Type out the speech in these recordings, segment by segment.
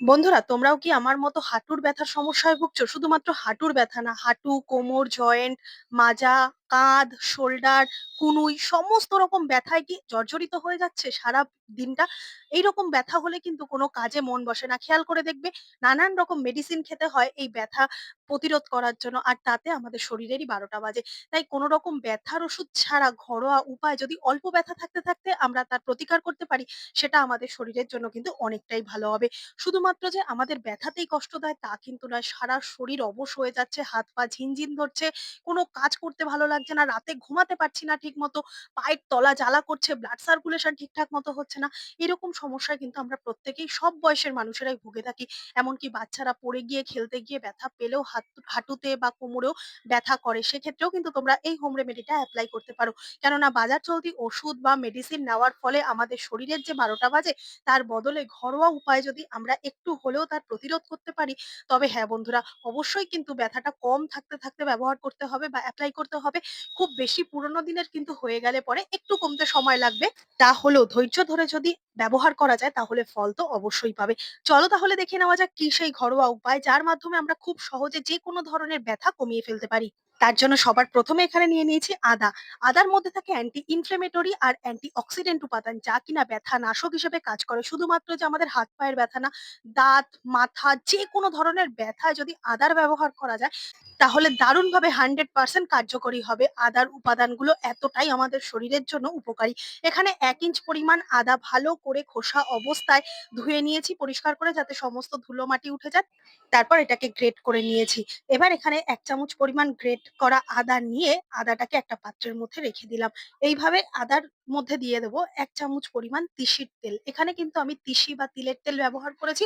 বন্ধুরা তোমরাও কি আমার মতো হাঁটুর ব্যথার সমস্যায় ভুগছো? শুধুমাত্র হাঁটুর ব্যথা না, হাঁটু, কোমর, জয়েন্ট, মাজা, কাঁধ, শোল্ডার, কুনুই সমস্ত রকম ব্যথায় কি জর্জরিত হয়ে যাচ্ছে সারা দিনটা? এইরকম ব্যথা হলে কিন্তু কোনো কাজে মন বসে না। খেয়াল করে দেখবে নানান রকম মেডিসিন খেতে হয় এই ব্যথা প্রতিরোধ করার জন্য। আর তাতে আমাদের শরীরেরই বারোটা বাজে। তাই কোনো রকম ব্যথার ওষুধ ছাড়া ঘরোয়া উপায় যদি অল্প ব্যথা থাকতে, থাকতে আমরা তার প্রতিকার করতে পারি, সেটা আমাদের শরীরের জন্য কিন্তু অনেকটাই ভালো হবে। শুধুমাত্র যে আমাদের ব্যথাতেই কষ্ট দেয় তা কিন্তু নয়। সারা শরীর অবশ হয়ে যাচ্ছে, হাত-পা ঝিনঝিন ধরছে, কোনো কাজ করতে ভালো লাগছে না, রাতে ঘুমাতে পারছি না ঠিকমতো, পায়ের তলা জ্বালা করছে, ব্লাড সার্কুলেশন ঠিকঠাক মতো হচ্ছে না। এরকম সমস্যায় কিন্তু আমরা প্রত্যেকেই সব বয়সের মানুষেরাই ভুগে থাকি। এমনকি বাচ্চারা পড়ে গিয়ে, খেলতে গিয়ে ব্যথা পেলেও হাঁটুতে বা কোমরেও ব্যথা করে। সেক্ষেত্রেও কিন্তু তোমরা এই হোম রেমেডিটা অ্যাপ্লাই করতে পারো। কেননা বাজার চলতি ওষুধ বা মেডিসিন নেওয়ার ফলে আমাদের শরীরের যে বারোটা বাজে, তার বদলে ঘরোয়া উপায়ে যদি আমরা একটু হলেও তার প্রতিরোধ করতে পারি, তবে হ্যাঁ বন্ধুরা, অবশ্যই কিন্তু ব্যথাটা কম থাকতে, থাকতে ব্যবহার করতে হবে বা অ্যাপ্লাই করতে হবে। খুব বেশি পুরোনো দিনের কিন্তু হয়ে গেলে পরে একটু কমতে সময় লাগবে। তা হলেও ধৈর্য ধরে যদি ব্যবহার করা যায়, তাহলে ফল তো অবশ্যই পাবে। চলো তাহলে দেখে নেওয়া যাক কি সেই ঘরোয়া উপায়, যার মাধ্যমে আমরা খুব সহজে যে কোনো ধরনের ব্যথা কমিয়ে ফেলতে পারি। তার জন্য সবার প্রথমে এখানে নিয়ে নিয়েছি আদা। আদার মধ্যে থাকে অ্যান্টি ইনফ্লেমেটরি আর অ্যান্টি অক্সিডেন্ট উপাদান যা কিনা ব্যথা নাশক হিসেবে কাজ করে। শুধুমাত্র যে আমাদের হাত পায়ের ব্যথা না, দাঁত, মাথা যেকোনো ধরনের ব্যথায় যদি আদার ব্যবহার করা যায়, তাহলে দারুণভাবে 100% কার্যকরী হবে। আদার উপাদানগুলো এতটাই আমাদের শরীরের জন্য উপকারী। এখানে এক ইঞ্চ পরিমাণ আদা ভালো করে খোসা অবস্থায় ধুয়ে নিয়েছি পরিষ্কার করে যাতে সমস্ত ধুলো মাটি উঠে যায়। তারপর এটাকে গ্রেট করে নিয়েছি। এবার এখানে এক চামচ পরিমাণ গ্রেট করা আদা নিয়ে আদাটাকে একটা পাত্রের মধ্যে রেখে দিলাম। এইভাবে আদার মধ্যে দিয়ে দেবো এক চামচ পরিমাণ তিসির তেল। এখানে কিন্তু আমি তিসি বা তিলের তেল ব্যবহার করেছি।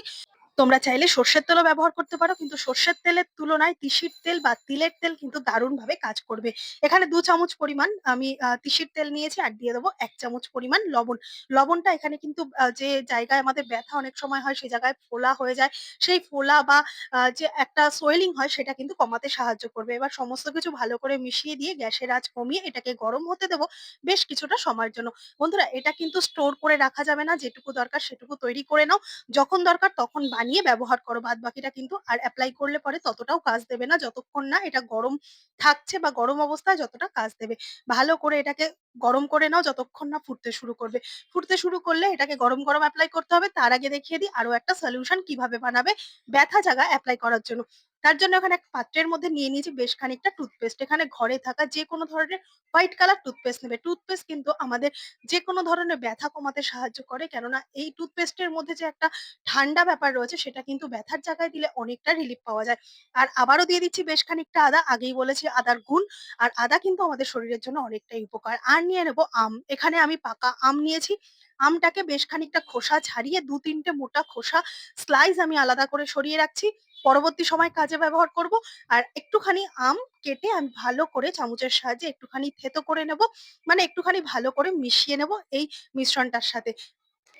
তোমরা চাইলে সর্ষের তেলও ব্যবহার করতে পারো। কিন্তু সর্ষের তেলের তুলনায় তিসির তেল বা তিলের তেল কিন্তু দারুণভাবে কাজ করবে। এখানে দু চামচ পরিমাণ আমি তিসির তেল নিয়েছি, আর দিয়ে দেব ১ চামচ পরিমাণ লবণ। লবণটা এখানে কিন্তু যে জায়গায় আমাদের ব্যথা অনেক সময় হয়, সে জায়গায় ফোলা হয়ে যায়। সেই ফোলা বা যে একটা সোয়েলিং হয়, সেটা কিন্তু কমাতে সাহায্য করবে। এবার সমস্ত কিছু ভালো করে মিশিয়ে দিয়ে গ্যাসের আঁচ কমিয়ে এটাকে গরম হতে দেবো বেশ কিছুটা সময়ের জন্য। বন্ধুরা, এটা কিন্তু স্টোর করে রাখা যাবে না। যেটুকু দরকার সেটুকু তৈরি করে নাও। যখন দরকার তখন বানিয়ে ব্যবহার করো। বাদ বাকিটা কিন্তু আর অ্যাপ্লাই করলে পরে ততটাও কাজ দেবে না যতক্ষণ না এটা গরম থাকছে বা গরম অবস্থায় যতটা কাজ দেবে। ভালো করে এটাকে গরম করে নাও যতক্ষণ না ফুটতে শুরু করবে। ফুটতে শুরু করলে এটাকে গরম, গরম অ্যাপ্লাই করতে হবে। তার আগে দেখিয়ে দিই আরও একটা সলিউশন কীভাবে বানাবে ব্যথা জায়গা অ্যাপ্লাই করার জন্য। তার জন্য এখানে এক পাত্রের মধ্যে নিয়ে নিয়েছি বেশ খানিকটা টুথপেস্ট। এখানে ঘরে থাকা যেকোনো ধরনের হোয়াইট কালার টুথপেস্ট নেবে। টুথপেস্ট কিন্তু আমাদের যেকোনো ধরনের ব্যথা কমাতে সাহায্য করে। কেননা এই টুথপেস্টের মধ্যে যে একটা ঠান্ডা ব্যাপার রয়েছে, সেটা কিন্তু ব্যথার জায়গায় দিলে অনেকটা রিলিফ পাওয়া যায়। আর আবারও দিয়ে দিচ্ছি বেশ খানিকটা আদা। আগেই বলেছি আদার গুণ। আর আদা কিন্তু আমাদের শরীরের জন্য অনেকটাই উপকার। আর নিয়ে নেব আম। এখানে আমি পাকা আম নিয়েছি। আমটাকে বেশ খানিকটা খোসা ছাড়িয়ে দু তিনটে মোটা খোসা স্লাইস আমি আলাদা করে সরিয়ে রাখছি। পরবর্তী সময় কাজে ব্যবহার করব। আর একটুখানি আম কেটে আমি ভালো করে চামচের সাহায্যে একটুখানি থেতো করে নেব। মানে একটুখানি ভালো করে মিশিয়ে নেব এই মিশ্রণটার সাথে।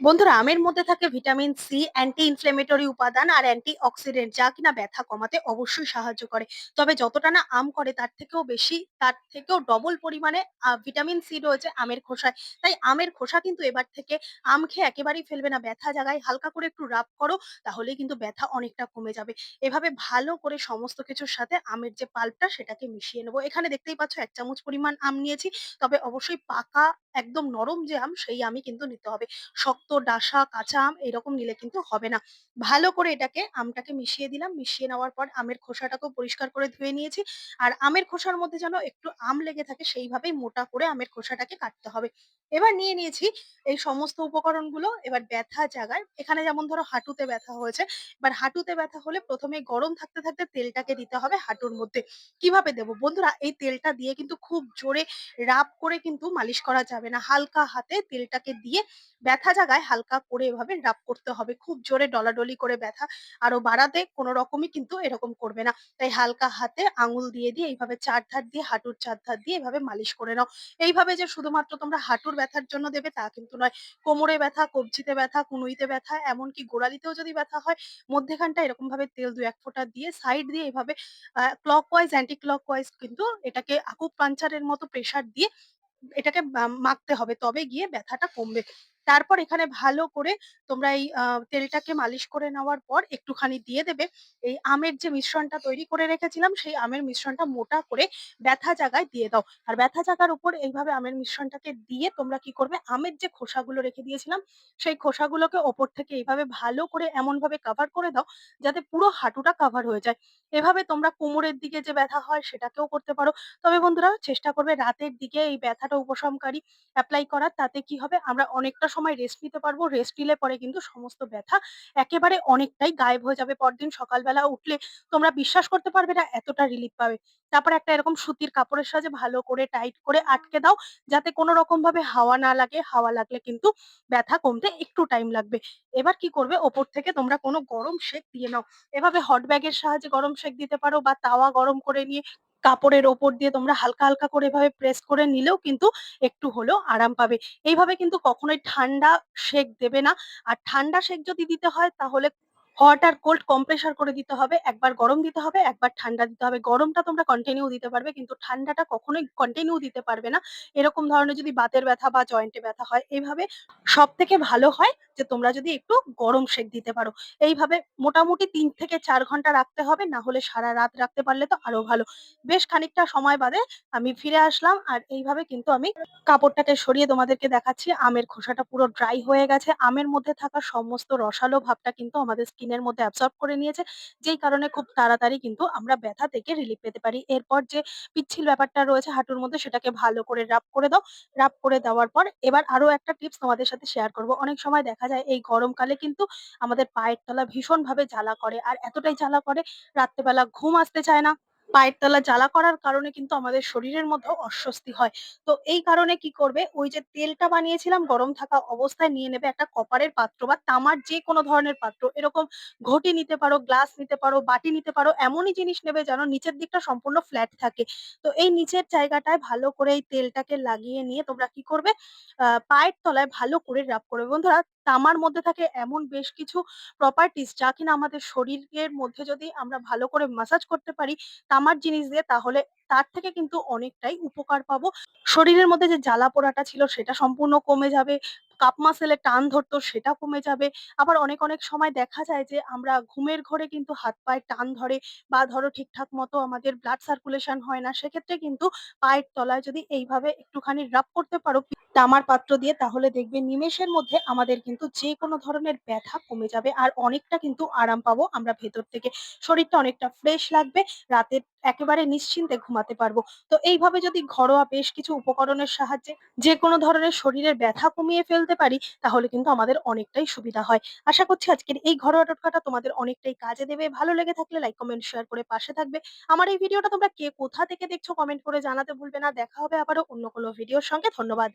বন্ধুরা আমের মধ্যে থাকে ভিটামিন সি, অ্যান্টি ইনফ্লেমেটরি উপাদান আর অ্যান্টি অক্সিডেন্ট যা কিনা ব্যথা কমাতে অবশ্যই সাহায্য করে। তবে যতটা না আম করে তার থেকেও বেশি, তার থেকেও ডবল পরিমাণে ভিটামিন সি রয়েছে আমের খোসায়। তাই আমের খোসা কিন্তু এবার থেকে আম খেয়ে একেবারেই ফেলবে না। ব্যথা জায়গায় হালকা করে একটু রাব করো, তাহলেই কিন্তু ব্যথা অনেকটা কমে যাবে। এভাবে ভালো করে সমস্ত কিছুর সাথে আমের যে পাল্পটা সেটাকে মিশিয়ে নেব এখানে দেখতেই পাচ্ছ এক চামচ পরিমাণ আম নিয়েছি। তবে অবশ্যই পাকা একদম নরম যে আম সেই আমই কিন্তু নিতে হবে। শক্ত, ডাসা, কাঁচা আম এরকম নিলে কিন্তু হবে না। ভালো করে এটাকে আমটাকে মিশিয়ে দিলাম। মিশিয়ে নেওয়ার পর আমের খোসাটাকেও পরিষ্কার করে ধুয়ে নিয়েছি। আর আমের খোসার মধ্যে যেন একটু আম লেগে থাকে সেইভাবেই মোটা করে আমের খোসাটাকে কাটতে হবে। এবার নিয়ে নিয়েছি এই সমস্ত উপকরণগুলো। এবার ব্যথা জায়গায় এখানে যেমন ধরো হাঁটুতে ব্যথা হয়েছে। এবার হাঁটুতে ব্যথা হলে ১ম এই গরম থাকতে, থাকতে তেলটাকে দিতে হবে হাঁটুর মধ্যে। কীভাবে দেব? বন্ধুরা এই তেলটা দিয়ে কিন্তু খুব জোরে রাব করে কিন্তু মালিশ করা যাবে না। হালকা হাতে তেলটাকে দিয়ে ব্যথা জায়গায় হালকা করে এভাবে রাব করতে হবে। খুব জোরে ডলাডলি করে ব্যথা আরও বাড়াতে কোন রকমই কিন্তু এরকম করবে না। তাই হালকা হাতে আঙুল দিয়ে, দিয়ে এইভাবে চার ধার দিয়ে হাঁটুর চার ধার দিয়ে এভাবে মালিশ করে নাও। এইভাবে যে শুধুমাত্র তোমরা হাঁটুর ব্যথার জন্য দেবে তা কিন্তু নয়। কোমরে ব্যথা, কবজিতে ব্যথা, কুনুইতে ব্যথা এমনকি গোড়ালিতেও যদি ব্যথা হয় মধ্যেখানটা এরকম ভাবে তেল ২-১ ফোঁটা দিয়ে সাইড দিয়ে এভাবে clockwise anti clock wise কিন্তু এটাকে আকু পাঞ্চারের মতো প্রেশার দিয়ে এটাকে মাখতে হবে। তবে গিয়ে ব্যথাটা কমবে। তারপর এখানে ভালো করে তোমরা এই তেলটাকে মালিশ করে নেওয়ার পর একটুখানি দিয়ে দেবে এই আমের যে মিশ্রণটা তৈরি করে রেখেছিলাম, সেই আমের মিশ্রণটা মোটা করে ব্যথা জায়গায় দিয়ে দাও। আর ব্যথা জায়গার উপর এইভাবে আমের মিশ্রণটাকে দিয়ে তোমরা কি করবে, আমের যে খোসাগুলো রেখে দিয়েছিলাম, সেই খোসাগুলোকে ওপর থেকে এইভাবে ভালো করে এমনভাবে কভার করে দাও, যাতে পুরো হাঁটুটা কভার হয়ে যায়। এভাবে তোমরা কোমরের দিকে যে ব্যথা হয় সেটাকেও করতে পারো। তবে বন্ধুরা চেষ্টা করবে রাতের দিকে এই ব্যথাটা উপশমকারী অ্যাপ্লাই করার। তাতে কি হবে আমরা অনেকটা সময় রেস্ট নিতে পারব। রেস্ট নিলে পরে কিন্তু সমস্ত ব্যথা একেবারে অনেকটাই গায়েব হয়ে যাবে। পরদিন সকালবেলা উঠলে তোমরা বিশ্বাস করতে পারবে না এতটা রিলিফ পাবে। তারপরে একটা এরকম সুতির কাপড়ের সাহায্যে ভালো করে টাইট করে আটকে দাও। যাতে কোন রকমভাবে হাওয়া না লাগে। হাওয়া লাগলে কিন্তু ব্যথা কমতে একটু টাইম লাগবে। এবার কি করবে ওপর থেকে তোমরা কোনো গরম সেঁক দিয়ে নাও। এভাবে হট ব্যাগের সাহায্যে গরম সেঁক দিতে পারো বা তাওয়া গরম করে নিয়ে কাপড়ের ওপর দিয়ে তোমরা হালকা, হালকা করে এভাবে প্রেস করে নিলেও কিন্তু একটু হলেও আরাম পাবে। এইভাবে কিন্তু কখনোই ঠান্ডা সেঁক দেবে না। আর ঠান্ডা সেঁক যদি দিতে হয় তাহলে হট আর কোল্ড কম্প্রেসার করে দিতে হবে। একবার গরম দিতে হবে, একবার ঠান্ডা দিতে হবে। গরমটা তোমরা কন্টিনিউ দিতে পারবে কিন্তু ঠান্ডাটা কখনোই কন্টিনিউ দিতে পারবে না। এরকম ধরনের যদি বাতের ব্যথা বা জয়েন্টে ব্যথা হয় এইভাবে সবথেকে ভালো হয় যে তোমরা যদি একটু গরম সেঁক দিতে পারো। এইভাবে মোটামুটি ৩ থেকে ৪ ঘণ্টা রাখতে হবে। না হলে সারারাত রাখতে পারলে তো আরও ভালো। বেশ খানিকটা সময় বাদে আমি ফিরে আসলাম আর এইভাবে কিন্তু আমি কাপড়টাকে সরিয়ে তোমাদেরকে দেখাচ্ছি। আমের খোসাটা পুরো ড্রাই হয়ে গেছে। আমের মধ্যে থাকা সমস্ত রসালো ভাবটা কিন্তু আমাদের স্কিনের মধ্যে অ্যাবসর্ব করে নিয়েছে। যেই কারণে খুব তাড়াতাড়ি কিন্তু আমরা ব্যথা থেকে রিলিফ পেতে পারি। এরপর যে পিচ্ছিল ব্যাপারটা রয়েছে হাঁটুর মধ্যে সেটাকে ভালো করে রাব করে দাও। রাব করে দেওয়ার পর এবার আরও একটা টিপস তোমাদের সাথে শেয়ার করব। অনেক সময় দেখা যায় এই গরমকালে কিন্তু আমাদের পায়ের তলা ভীষণভাবে জ্বালা করে। আর এতটাই জ্বালা করে রাত্রেবেলা ঘুম আসতে চায় না। পায়ের তলা জ্বালা করার কারণে কিন্তু আমাদের শরীরের মধ্যেও অস্বস্তি হয়। তো এই কারণে কি করবে ওই যে তেলটা বানিয়েছিলাম গরম থাকা অবস্থায় নিয়ে নেবে একটা কপারের পাত্র বা তামার যেকোনো ধরনের পাত্র। এরকম ঘটি নিতে পারো, গ্লাস নিতে পারো, বাটি নিতে পারো। এমনই জিনিস নেবে যেন নিচের দিকটা সম্পূর্ণ ফ্ল্যাট থাকে। তো এই নিচের জায়গাটায় ভালো করে এই তেলটাকে লাগিয়ে নিয়ে তোমরা কি করবে আ পায়ের তলায় ভালো করে রাব করবে। বন্ধুরা তামার মধ্যে থাকে এমন বেশ কিছু প্রপার্টিস যা কিনা আমাদের শরীরের মধ্যে যদি আমরা ভালো করে মাসাজ করতে পারি তামার জিনিস দিয়ে তাহলে তার থেকে কিন্তু অনেকটাই উপকার পাবো। শরীরের মধ্যে যে জ্বালা পোড়াটা ছিল সেটা সম্পূর্ণ কমে যাবে। কাপ মাসেল টান ধরতো সেটা কমে যাবে। আবার অনেক, অনেক সময় দেখা যায় যে আমরা ঘুমের ঘোরে কিন্তু হাত পায়ে টান ধরে বা ধরো ঠিকঠাক মতো আমাদের ব্লাড সার্কুলেশন হয় না। সেক্ষেত্রে কিন্তু পায়ের তলায় যদি এইভাবে একটুখানি রাব করতে পারো তামার পাত্র দিয়ে তাহলে দেখবে নিমেষের মধ্যে আমাদের কিন্তু যেকোনো ধরনের ব্যথা কমে যাবে। আর অনেকটা কিন্তু আরাম পাবো আমরা ভেতর থেকে। শরীরটা অনেকটা ফ্রেশ লাগবে। রাতে একেবারে নিশ্চিন্তে ঘুমাতে পারব। তো এইভাবে যদি ঘরোয়া বেশ কিছু উপকরণের সাহায্যে যেকোনো ধরনের শরীরের ব্যথা কমিয়ে ফেলতে পারি তাহলে কিন্তু আমাদের অনেকটাই সুবিধা হয়। আশা করছি আজকের এই ঘরোয়া টোটকাটা তোমাদের অনেকটাই কাজে দেবে। ভালো লেগে থাকলে লাইক, কমেন্ট, শেয়ার করে পাশে থাকবে। আমার এই ভিডিওটা তোমরা কে কোথা থেকে দেখছ কমেন্ট করে জানাতে ভুলবে না। দেখা হবে আবারও অন্য কোনো ভিডিওর সঙ্গে। ধন্যবাদ।